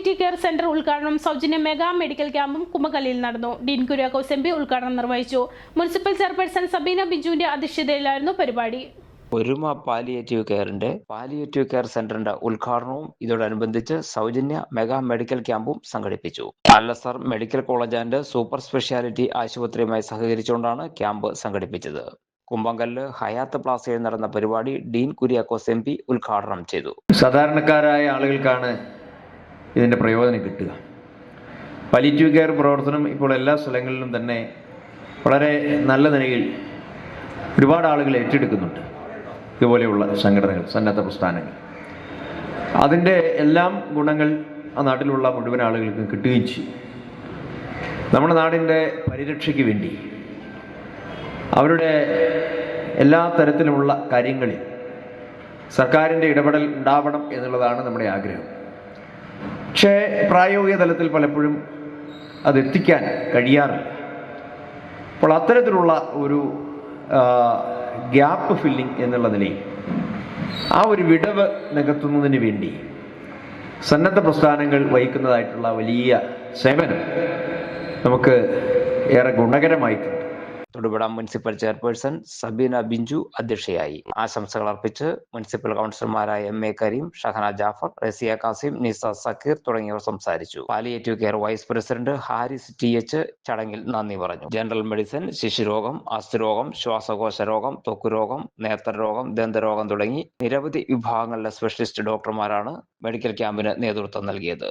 Palliative care centre ഉദ്ഘാടനം സൗജന്യ mega medical ക്യാമ്പും കുമ്മകലിയിൽ നടന്നു. ഡീൻ കുര്യാക്കോസ് എം പി ഉദ്ഘാടനം നിർവഹിച്ചു. മുനിസിപ്പൽ ചെയർപേഴ്സൺ സബീന ബിജുവിന്റെ അധ്യക്ഷതയിലായിരുന്നു പരിപാടി. ഒരുമ പാലിയേറ്റീവ് കെയറിന്റെ പാലിയേറ്റീവ് കെയർ സെന്ററിന്റെ ഉദ്ഘാടനവും ഇതോടനുബന്ധിച്ച് സൗജന്യ മെഗാ മെഡിക്കൽ ക്യാമ്പും സംഘടിപ്പിച്ചു. Al Azhar medical college and super speciality ആശുപത്രിയുമായി സഹകരിച്ചുകൊണ്ടാണ് ക്യാമ്പ് സംഘടിപ്പിച്ചത്. കുമ്പങ്കല്ല് ഹയാത്ത് പ്ലാസയിൽ നടന്ന പരിപാടി ഡീൻ കുര്യാക്കോസ് എം പി ഉദ്ഘാടനം ചെയ്തു. സാധാരണക്കാരായ ആളുകൾക്കാണ് ഇതിന്റെ പ്രയോജനം കിട്ടുക. പലിറ്റീവ് കെയർ പ്രവർത്തനം ഇപ്പോൾ എല്ലാ സ്ഥലങ്ങളിലും തന്നെ വളരെ നല്ല നിലയിൽ ഒരുപാട് ആളുകൾ ഏറ്റെടുക്കുന്നുണ്ട്. ഇതുപോലെയുള്ള സംഘടനകൾ സന്നദ്ധ പ്രസ്ഥാനങ്ങൾ. അതിന്റെ എല്ലാം ഗുണങ്ങൾ ആ നാട്ടിലുള്ള മുഴുവൻ ആളുകൾക്കും കിട്ടുകയും ചെയ്യും. നമ്മുടെ നാടിന്റെ പരിരക്ഷയ്ക്ക് വേണ്ടി അവരുടെ എല്ലാ തരത്തിലുമുള്ള കാര്യങ്ങളിൽ സർക്കാരിന്റെ ഇടപെടൽ ഉണ്ടാവണം എന്നുള്ളതാണ് നമ്മുടെ ആഗ്രഹം. പക്ഷേ പ്രായോഗിക തലത്തിൽ പലപ്പോഴും അതെത്തിക്കാൻ കഴിയാറില്ല. അപ്പോൾ അത്തരത്തിലുള്ള ഒരു ഗ്യാപ്പ് ഫില്ലിംഗ് എന്നുള്ള നിലയിൽ ആ ഒരു വിടവ് നികത്തുന്നതിന് വേണ്ടി സന്നദ്ധ പ്രസ്ഥാനങ്ങൾ വഹിക്കുന്നതായിട്ടുള്ള വലിയ സേവനം നമുക്ക് ഏറെ ഗുണകരമായിട്ടുണ്ട്. തൊടുപുഴ മുനിസിപ്പൽ ചെയർപേഴ്സൺ സബീന ബിഞ്ചു അധ്യക്ഷയായി. ആശംസകൾ അർപ്പിച്ച് മുനിസിപ്പൽ കൗൺസിലർമാരായ എം എ കരീം ഷഹന ജാഫർ റസിയ കാസിം നിസ സക്കീർ തുടങ്ങിയവർ സംസാരിച്ചു. Palliative care vice president Haris T H ചടങ്ങിൽ നന്ദി പറഞ്ഞു. ജനറൽ മെഡിസിൻ ശിശുരോഗം അസ്ഥിരോഗം ശ്വാസകോശ രോഗം ത്വക്കുരോഗം നേത്രരോഗം ദന്തരോഗം തുടങ്ങി നിരവധി വിഭാഗങ്ങളിലെ സ്പെഷ്യലിസ്റ്റ് ഡോക്ടർമാരാണ് മെഡിക്കൽ ക്യാമ്പിന് നേതൃത്വം നൽകിയത്.